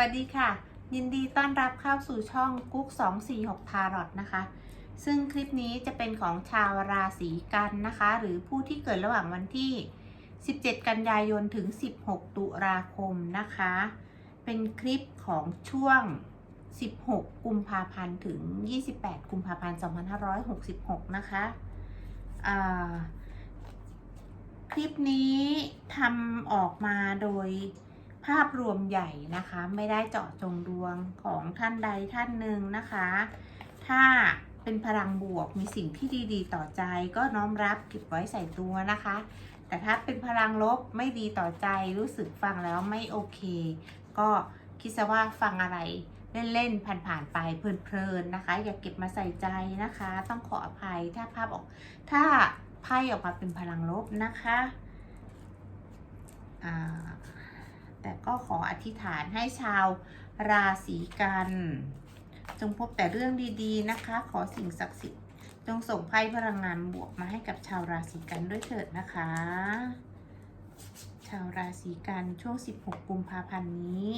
วัสดีค่ะ ยินดีต้อนรับเข้าสู่ช่องกุ๊ก246ทารอตนะคะ ซึ่งคลิปนี้จะเป็นของชาวราศีกันนะคะ หรือผู้ที่เกิดระหว่างวันที่ 17 กันยายนถึง 16 ตุลาคมนะคะ เป็นคลิปของช่วง 16 กุมภาพันธ์ถึง 28 กุมภาพันธ์ 2566 นะคะอ่าคลิปนี้ทำออกมาโดย ภาพรวมใหญ่นะคะ ไม่ได้เจาะจงดวงของท่านใดท่านหนึ่งนะคะ ถ้าเป็นพลังบวกมีสิ่งที่ดีๆ ต่อใจก็น้อมรับเก็บไว้ใส่ตัวนะคะ แต่ถ้าเป็นพลังลบไม่ดีต่อใจรู้สึกฟังแล้วไม่โอเค ก็คิดซะว่าฟังอะไรเล่นๆ ผ่านๆ ไปเพลินๆ นะคะ อย่าเก็บมาใส่ใจนะคะ ต้องขออภัยถ้าภาพออก ถ้าไพ่ออกมาเป็นพลังลบนะคะ อ่า แต่ก็ขออธิษฐานให้ชาวราศีกัน จงพบแต่เรื่องดีๆนะคะ ขอสิ่งศักดิ์สิทธิ์จงส่งไพ่พลังงานบวกมาให้กับชาวราศีกันด้วยเถิดนะคะ ชาวราศีกันช่วง 16 กุมภาพันธ์นี้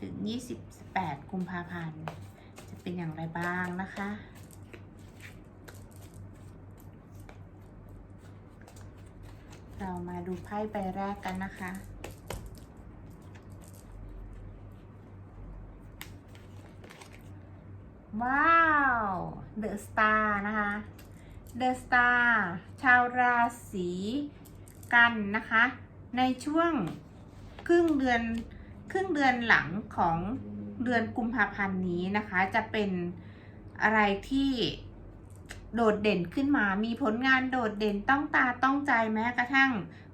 ถึง 28 กุมภาพันธ์ จะเป็นอย่างไรบ้างนะคะเรามาดูไพ่ใบแรกกันนะคะ ว้าวเดอะสตาร์นะคะเดอะสตาร์ชาวราศีกันนะคะ ในช่วงครึ่งเดือนครึ่งเดือนหลังของเดือนกุมภาพันธ์นี้นะคะ จะเป็นอะไรที่โดดเด่นขึ้นมา มีผลงานโดดเด่นต้องตาต้องใจแม้กระทั่ง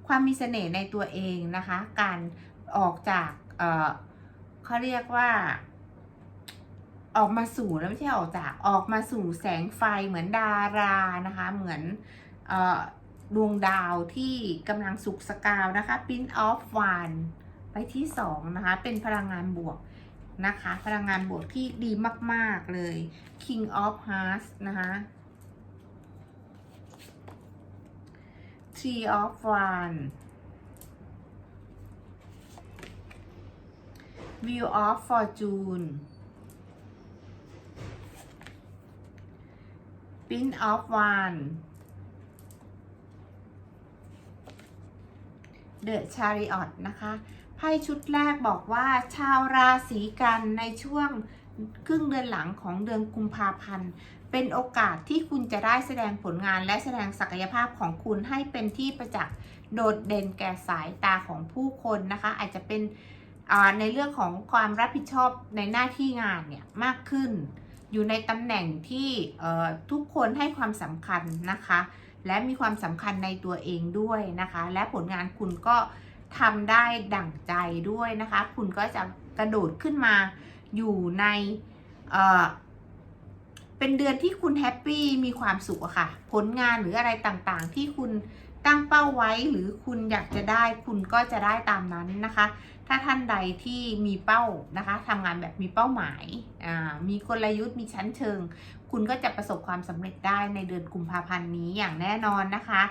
ความมีเสน่ห์ในตัวเองนะคะ การออกจากเออเขาเรียกว่า ออกมาสู่แล้วไม่ใช่ออกจากออกมาสู่แสงไฟเหมือนดารานะคะ เหมือนออดวงดาวที่กำลังสุกสกาวนะคะ Pin of One ไปที่ 2 นะคะ เป็นพลังงานบวกนะคะ พลังงานบวกที่ดีมาก ๆ เลย King of Hearts นะคะ Three of One Wheel of Fortune Pin of One The Chariot นะคะไพ่ชุดแรกบอกว่าชาวราศีกันในช่วงครึ่งเดือนหลังของเดือนกุมภาพันธ์ เป็นโอกาสที่คุณจะได้แสดงผลงานและแสดงศักยภาพของคุณให้เป็นที่ประจักษ์โดดเด่นแก่สายตาของผู้คนนะคะ อาจจะเป็นในเรื่องของความรับผิดชอบในหน้าที่งานเนี่ยมากขึ้น อยู่ในตำแหน่งที่ทุกคนให้ความสำคัญนะคะ และมีความสำคัญในตัวเองด้วยนะคะ และผลงานคุณก็ทำได้ดั่งใจด้วยนะคะ คุณก็จะกระโดดขึ้นมาอยู่ในเเป็นเดือนที่คุณแฮปปี้มีความสุขค่ะ ผลงานหรืออะไรต่างๆ ที่คุณตั้งเป้าไว้หรือคุณอยากจะได้คุณก็จะได้ตามนั้นนะคะ ถ้าท่านใดที่มีเป้านะคะทำงานแบบมีเป้าหมายอ่ามีกลยุทธ์มีชั้นเชิง คุณก็จะประสบความสำเร็จได้ในเดือนกุมภาพันธ์นี้อย่างแน่นอนนะคะ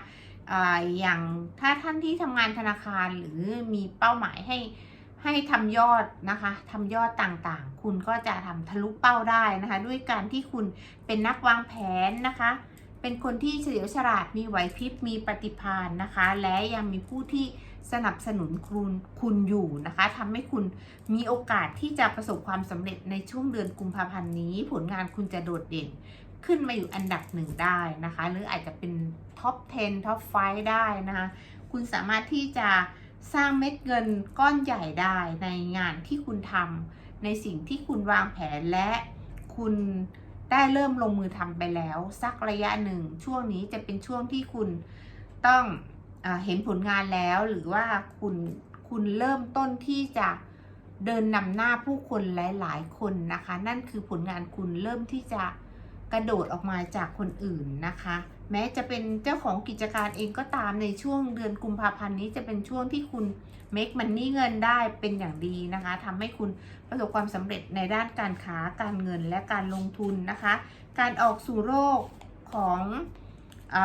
อาอย่างถ้าท่านที่ทำงานธนาคารหรือมีเป้าหมายให้ให้ทำยอดนะคะทำยอดต่างๆ คุณก็จะทำทะลุเป้าได้นะคะ ด้วยการที่คุณเป็นนักวางแผนนะคะ เป็นคนที่เฉลียวฉลาดมีไหวพริบมีปฏิภาณนะคะ และยังมีผู้ที่ สนับสนุนคุณคุณอยู่นะคะทำให้คุณมีโอกาสที่จะประสบความสำเร็จในช่วงเดือนกุมภาพันธ์นี้ ผลงานคุณจะโดดเด่นขึ้นมาอยู่อันดับหนึ่งได้นะคะ หรืออาจจะเป็นท็อป 10 ท็อป 5 ได้นะคะ คุณสามารถที่จะสร้างเม็ดเงินก้อนใหญ่ได้ในงานที่คุณทำในสิ่งที่คุณวางแผนและคุณได้เริ่มลงมือทำไปแล้ว สักระยะหนึ่ง ช่วงนี้จะเป็นช่วงที่คุณต้อง เห็นผลงานแล้วหรือว่าคุณคุณเริ่มต้นที่จะเดินนำหน้าผู้คนหลาย ๆ คนนะคะ นั่นคือผลงานคุณเริ่มที่จะกระโดดออกมาจากคนอื่นนะคะ แม้จะเป็นเจ้าของกิจการเองก็ตามในช่วงเดือนกุมภาพันธ์นี้จะเป็นช่วงที่คุณ make money เงินได้เป็นอย่างดีนะคะทำให้คุณประสบความสำเร็จในด้านการค้าการเงินและการลงทุนนะคะ การออกสู่โลกของอ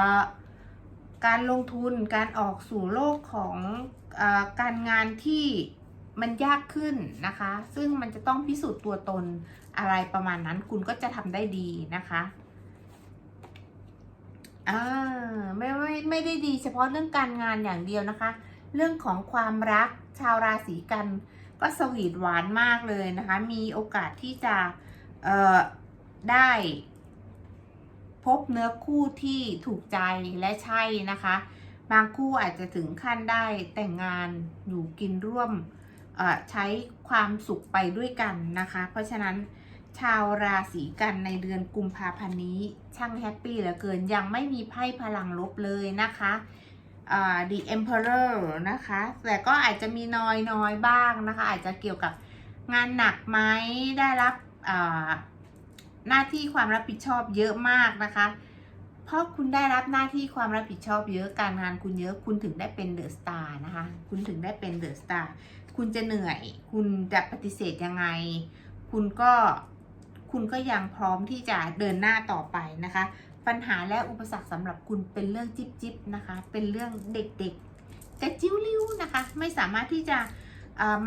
การลงทุนการออกสู่โลกของออการงานที่มันยากขึ้นนะคะ ซึ่งมันจะต้องพิสูจน์ตัวตนอะไรประมาณนั้นคุณก็จะทำได้ดีนะคะอ่าไม่ไม่ไม่ได้ดีเฉพาะเรื่องการงานอย่างเดียวนะคะ เรื่องของความรักชาวราศีกัน ก็สวีทหวานมากเลยนะคะ มีโอกาสที่จะเอ่อได้ พบเนื้อคู่ที่ถูกใจและใช่นะคะ บางคู่อาจจะถึงขั้นได้แต่งงานอยู่กินร่วมใช้ความสุขไปด้วยกันนะคะ เพราะฉะนั้นชาวราศีกันในเดือนกุมภาพันธ์นี้ ช่างแฮปปี้เหลือเกินยังไม่มีไพ่พลังลบเลยนะคะ The Emperor นะคะ แต่ก็อาจจะมีน้อยน้อยๆบ้างนะคะ อาจจะเกี่ยวกับงานหนักไหมได้รับ หน้าที่ความรับผิดชอบเยอะมากนะคะ เพราะคุณได้รับหน้าที่ความรับผิดชอบเยอะการงานคุณเยอะคุณถึงได้เป็นเดอะสตาร์นะคะ คุณถึงได้เป็นเดอะสตาร์คุณจะเหนื่อย คุณจะปฏิเสธยังไง คุณก็คุณก็ยังพร้อมที่จะเดินหน้าต่อไปนะคะ ปัญหาและอุปสรรคสำหรับคุณเป็นเรื่องจิบจิบนะคะ เป็นเรื่องเด็กๆกระจิ้วลิ้วนะคะ ไม่สามารถที่จะ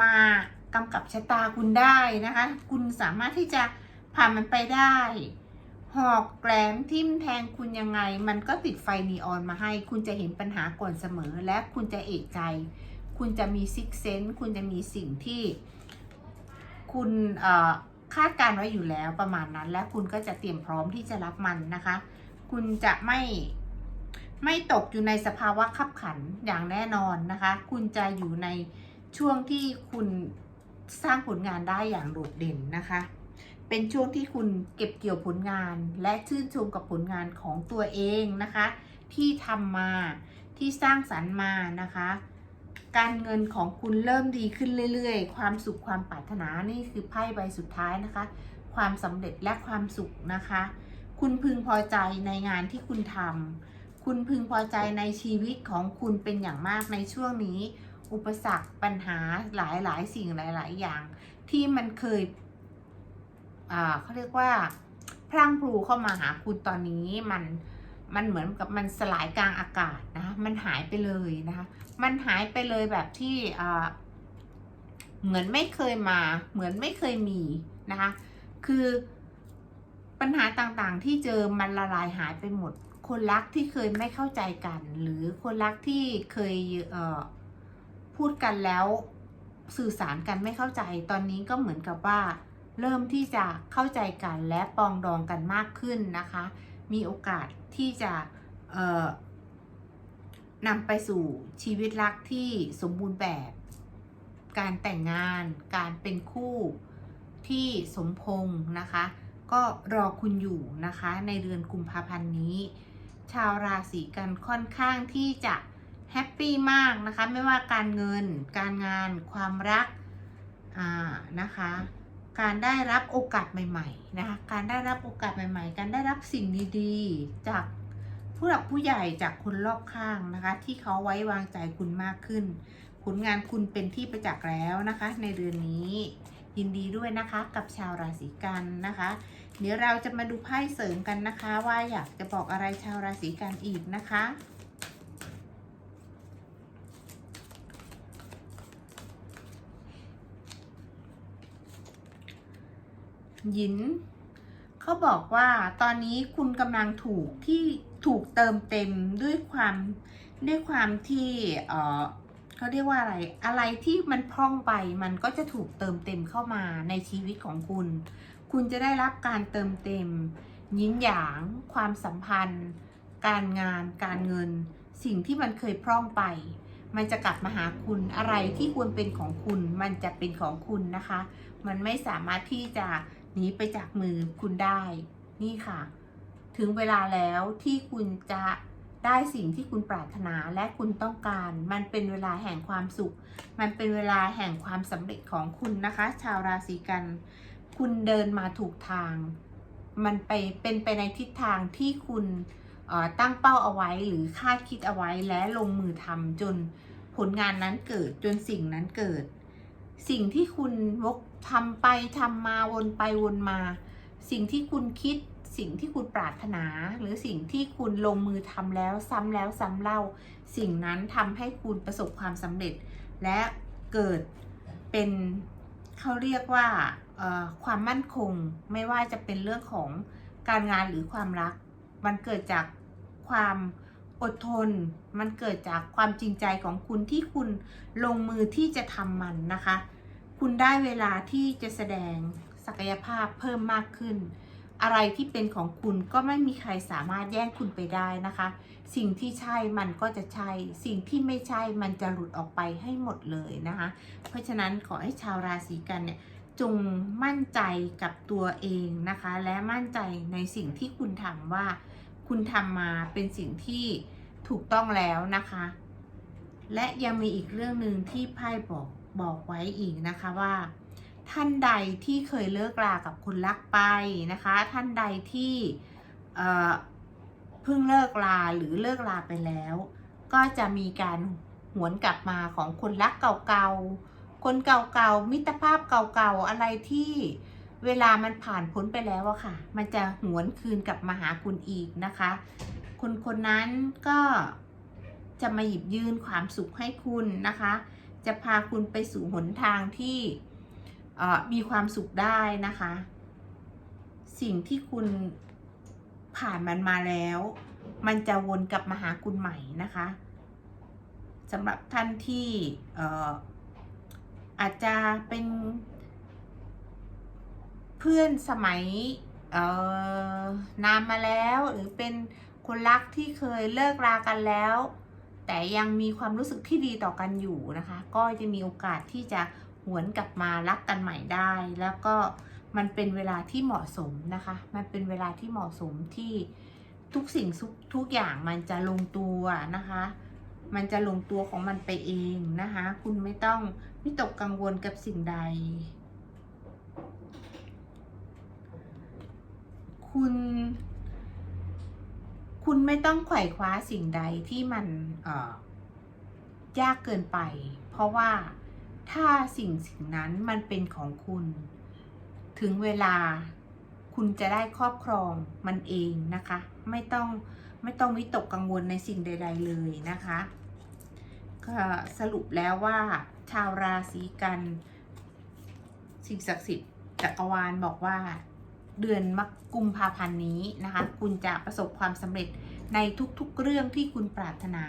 มากำกับชะตาคุณได้นะคะ คุณสามารถที่จะ ผ่านมันไปได้ หอกแกลมทิ่มแทงคุณยังไง มันก็ติดไฟนีออนมาให้ คุณจะเห็นปัญหาก่อนเสมอ และคุณจะเอกใจ คุณจะมีซิกเซนต์คุณจะมีสิ่งที่ คุณเอ่อคาดการณ์ไว้อยู่แล้วประมาณนั้น และคุณก็จะเตรียมพร้อมที่จะรับมันนะคะ คุณจะไม่ไม่ตกอยู่ในสภาวะขับขันอย่างแน่นอนนะคะ คุณจะอยู่ในช่วงที่คุณสร้างผลงานได้อย่างโดดเด่นนะคะ เป็นช่วงที่คุณเก็บเกี่ยวผลงาน และชื่นชมกับผลงานของตัวเองนะคะ ที่ทำมาที่สร้างสรรค์มานะคะ การเงินของคุณเริ่มดีขึ้นเรื่อยๆ ความสุขความปรารถนานี่คือไพ่ใบสุดท้ายนะคะ ความสำเร็จและความสุขนะคะ คุณพึงพอใจในงานที่คุณทำคุณพึงพอใจในชีวิตของคุณเป็นอย่างมากในช่วงนี้ อุปสรรคปัญหาหลายๆ สิ่งหลาย ๆ อย่างที่มันเคย เขาเรียกว่าพลังพลูเข้ามาหาคุณตอนนี้มันมันเหมือนกับมันสลายกลางอากาศนะคะมันหายไปเลยนะคะมันหายไปเลยแบบที่เหมือนไม่เคยมา เหมือนไม่เคยมีนะคะคือปัญหาต่างๆที่เจอมันละลายหายไปหมด คนรักที่เคยไม่เข้าใจกัน หรือคนรักที่เคยเพูดกันแล้วสื่อสารกันไม่เข้าใจ ตอนนี้ก็เหมือนกับว่า เริ่มที่จะเข้าใจกันและปองดองกันมากขึ้นนะคะ มีโอกาสที่จะนำไปสู่ชีวิตรักที่สมบูรณ์แบบ การแต่งงาน การเป็นคู่ที่สมพงษ์นะคะ ก็รอคุณอยู่นะคะในเดือนกุมภาพันธ์นี้ ชาวราศีกันค่อนข้างที่จะแฮปปี้มากนะคะ ไม่ว่าการเงิน การงาน ความรัก อ่า นะคะ การได้รับโอกาสใหม่ๆนะคะการได้รับโอกาสใหม่ๆ การได้รับสิ่งดีๆ จากผู้หลักผู้ใหญ่จากคนรอบข้างนะคะ ที่เขาไว้วางใจคุณมากขึ้น ผลงานคุณเป็นที่ประจักษ์แล้วนะคะ ในเดือนนี้ยินดีด้วยนะคะกับชาวราศีกันนะคะ เดี๋ยวเราจะมาดูไพ่เสริมกันนะคะ ว่าอยากจะบอกอะไรชาวราศีกันอีกนะคะ หยินเขาบอกว่าตอนนี้คุณกำลังถูกที่ถูกเติมเต็มด้วยความด้วยความที่เออเขาเรียกว่าอะไร อะไรที่มันพร่องไปมันก็จะถูกเติมเต็มเข้ามาในชีวิตของคุณ คุณจะได้รับการเติมเต็ม ยินหยาง ความสัมพันธ์ การงาน การเงิน สิ่งที่มันเคยพร่องไป มันจะกลับมาหาคุณอะไรที่ควรเป็นของคุณ มันจะเป็นของคุณนะคะ มันไม่สามารถที่จะ หนีไปจากมือคุณได้ นี่ค่ะ ถึงเวลาแล้วที่คุณจะได้สิ่งที่คุณปรารถนาและคุณต้องการ มันเป็นเวลาแห่งความสุข มันเป็นเวลาแห่งความสำเร็จของคุณนะคะ ชาวราศีกัน คุณเดินมาถูกทาง มันไปเป็นไปในทิศทางที่คุณตั้งเป้าเอาไว้หรือคาดคิดเอาไว้และลงมือทำจนผลงานนั้นเกิดจนสิ่งนั้นเกิด สิ่งที่คุณวกทำไปทำมาวนไปวนมา สิ่งที่คุณคิด สิ่งที่คุณปรารถนา หรือสิ่งที่คุณลงมือทำแล้วซ้ำแล้วซ้ำเล่า สิ่งนั้นทำให้คุณประสบความสำเร็จ และเกิดเป็นเขาเรียกว่าความมั่นคงไม่ว่าจะเป็นเรื่องของการงานหรือความรัก มันเกิดจากความ อดทน มันเกิดจากความจริงใจของคุณที่คุณลงมือที่จะทำมันนะคะ คุณได้เวลาที่จะแสดงศักยภาพเพิ่มมากขึ้น อะไรที่เป็นของคุณก็ไม่มีใครสามารถแย่งคุณไปได้นะคะ สิ่งที่ใช่มันก็จะใช่ สิ่งที่ไม่ใช่มันจะหลุดออกไปให้หมดเลยนะคะ เพราะฉะนั้นขอให้ชาวราศีกันเนี่ยจงมั่นใจกับตัวเองนะคะ และมั่นใจในสิ่งที่คุณทำว่า คุณทำมาเป็นสิ่งที่ถูกต้องแล้วนะคะ และยังมีอีกเรื่องหนึ่งที่ไพ่บอกบอกไว้อีกนะคะว่า ท่านใดที่เคยเลิกรากับคนรักไปนะคะ ท่านใดที่เเพิ่งเลิกลาหรือเลิกลาไปแล้ว ก็จะมีการหวนกลับมาของคนรักเก่าๆคนเก่าๆมิตรภาพเก่าๆอะไรที่ เวลามันผ่านพ้นไปแล้วอะค่ะ มันจะหวนคืนกลับมาหาคุณอีกนะคะ คนคนนั้นก็จะมาหยิบยื่นความสุขให้คุณนะคะ จะพาคุณไปสู่หนทางที่มีความสุขได้นะคะ สิ่งที่คุณผ่านมันมาแล้ว มันจะวนกลับมาหาคุณใหม่นะคะสำหรับท่านที่อาจจะเป็น เพื่อนสมัยเอ่อนานมาแล้วหรือเป็นคนรักที่เคยเลิกรากันแล้ว แต่ยังมีความรู้สึกที่ดีต่อกันอยู่นะคะ ก็จะมีโอกาสที่จะหวนกลับมารักกันใหม่ได้ แล้วก็มันเป็นเวลาที่เหมาะสมนะคะ มันเป็นเวลาที่เหมาะสมที่ทุกสิ่งทุกทุกอย่างมันจะลงตัวนะคะ มันจะลงตัวของมันไปเองนะคะ คุณไม่ต้องวิตกกังวลกับสิ่งใด คุณ คุณไม่ต้องไขว่คว้าสิ่งใดที่มันยากเกินไป เพราะว่าถ้าสิ่งสิ่งนั้นมันเป็นของคุณ ถึงเวลาคุณจะได้ครอบครองมันเองนะคะ ไม่ต้องไม่ต้องวิตกกังวลในสิ่งใด ๆ เลยนะคะก็สรุปแล้วว่า ชาวราศีกัน สิ่งศักดิ์สิทธิ์จักรวาลบอกว่า เดือนมกกุมภาพันธ์นี้นะคะ คุณจะประสบความสำเร็จในทุกๆเรื่องที่คุณปรารถนา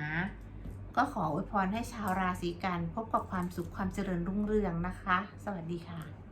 ก็ขออวยพรให้ชาวราศีกันพบกับความสุขความเจริญรุ่งเรืองนะคะ สวัสดีค่ะ